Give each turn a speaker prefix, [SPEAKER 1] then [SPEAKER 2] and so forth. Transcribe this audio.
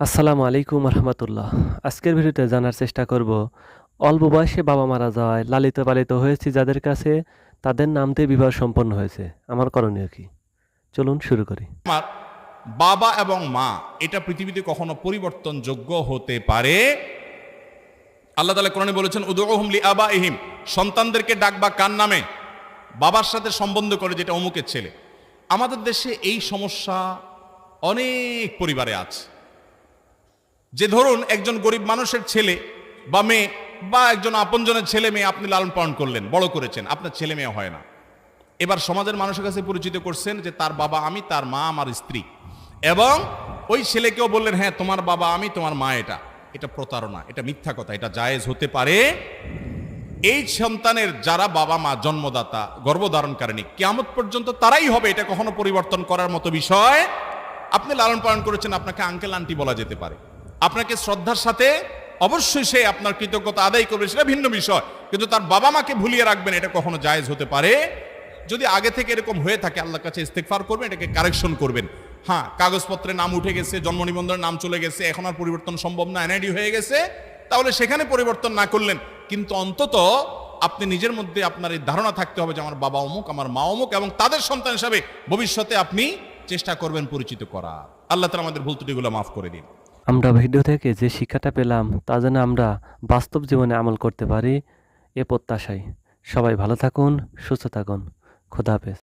[SPEAKER 1] আসসালামু আলাইকুম রহমতুল্লাহ। আজকের ভিডিওতে জানার চেষ্টা করব, অল্প বয়সে বাবা মারা যাওয়ায় লালিত পালিত হয়েছি যাদের কাছে তাদের নামতে বিবাহ সম্পন্ন হয়েছে। আমার করণীয় কি? চলুন শুরু করি।
[SPEAKER 2] আমার বাবা এবং মা, এটা পৃথিবীতে কখনো পরিবর্তনযোগ্য হতে পারে? আল্লাহ তালা কোরআনে বলেছেন উদুহম লি আবা ইহিম সন্তানদেরকে ডাকবা কার নামে? বাবার সাথে সম্বন্ধ করে যেটা অমুকের ছেলে। আমাদের দেশে এই সমস্যা অনেক পরিবারে আছে। যে ধরুন একজন গরিব মানুষের ছেলে বা মেয়ে বা একজন আপনজনের ছেলে মেয়ে আপনি লালন পালন করলেন, বড় করেছেন, আপনার ছেলে মেয়ে হয় না। এবার সমাজের মানুষের কাছে পরিচিত করছেন যে তার বাবা আমি, তার মা আমার স্ত্রী। এবং ওই ছেলেকেও বললেন হ্যাঁ তোমার বাবা আমি, তোমার মা এটা। এটা প্রতারণা, এটা মিথ্যা কথা, এটা জায়েজ হতে পারে। এই সন্তানের যারা বাবা মা, জন্মদাতা, গর্ভধারণকারিণী, কেয়ামত পর্যন্ত তারাই হবে, এটা কখনো পরিবর্তন করার মতো বিষয়। আপনি লালন পালন করেছেন, আপনাকে আঙ্কেল আন্টি বলা যেতে পারে। আপনাকে শ্রদ্ধার সাথে অবশ্যই সে আপনার কৃতজ্ঞতা আদায় করবে, সেটা ভিন্ন বিষয়। কিন্তু তার বাবা মাকে ভুলিয়ে রাখবেন, এটা কখনো জায়েজ হতে পারে। যদি আগে থেকে এরকম হয়ে থাকে, আল্লাহর কাছে ইস্তেকফার করবেন, এটাকে কারেকশন করবেন। হ্যাঁ কাগজপত্রে নাম উঠে গেছে, জন্ম নিবন্ধনের নাম চলে গেছে, এখন আর পরিবর্তন সম্ভব না, এনআইডি হয়ে গেছে, তাহলে সেখানে পরিবর্তন না করলেন। কিন্তু অন্তত আপনি নিজের মধ্যে আপনার এই ধারণা থাকতে হবে যে আমার বাবা অমুক, আমার মা অমুক, এবং তাদের সন্তান হিসাবে ভবিষ্যতে আপনি চেষ্টা করবেন পরিচিত করা আল্লাহ তালা আমাদের ভুল ত্রুটিগুলো মাফ করে দিন।
[SPEAKER 1] আমরা ভিডিও থেকে যে শিক্ষাটা পেলাম, তা যেন আমরা বাস্তব জীবনে আমল করতে পারি, এ প্রত্যাশাই সবাই ভালো থাকুন, সুস্থ থাকুন। খোদা হাফেজ।